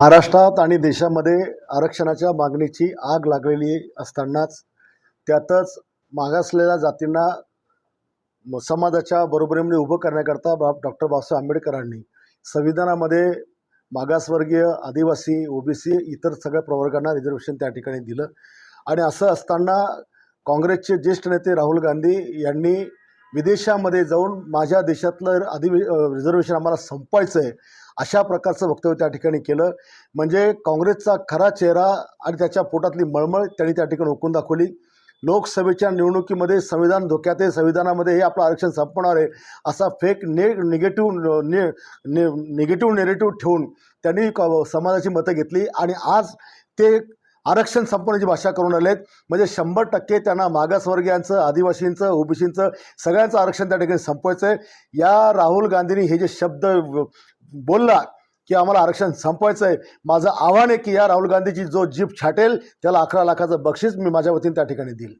महाराष्ट्रात आणि देशामध्ये आरक्षणाच्या मागणीची आग लागलेली असतानाच त्यातच मागासलेल्या जातींना समाजाच्या बरोबरीमध्ये उभं करण्याकरता बा डॉक्टर बाबासाहेब आंबेडकरांनी संविधानामध्ये मागासवर्गीय आदिवासी ओबीसी इतर सगळ्या प्रवर्गांना रिझर्वेशन त्या ठिकाणी दिलं. आणि असं असताना काँग्रेसचे ज्येष्ठ नेते राहुल गांधी यांनी विदेशामध्ये जाऊन माझ्या देशातलं आधी रिझर्वेशन आम्हाला संपवायचं आहे अशा प्रकारचं वक्तव्य त्या ठिकाणी केलं. म्हणजे काँग्रेसचा खरा चेहरा आणि त्याच्या पोटातली मळमळ त्यांनी त्या ठिकाणी ओकून दाखवली. लोकसभेच्या निवडणुकीमध्ये संविधान धोक्यात आहे संविधानामध्ये हे आपलं आरक्षण संपणार आहे असा फेक ने निगेटिव्ह ने ने निगेटिव्ह नेरेटिव्ह ठेवून त्यांनी क- समाजाची मतं घेतली. आणि आज ते आरक्षण संपवण्याची भाषा करून आलेत म्हणजे शंभर टक्के त्यांना मागासवर्गीयांचं आदिवासींचं ओबीसींचं सगळ्यांचं आरक्षण त्या ठिकाणी संपवायचं आहे या राहुल गांधींनी हे जे शब्द बोलला की आम्हाला आरक्षण संपवायचं आहे माझं आव्हान आहे की या राहुल गांधीची जो जीप छाटेल त्याला अकरा लाखाचं बक्षीस मी माझ्या वतीने त्या ठिकाणी देईल.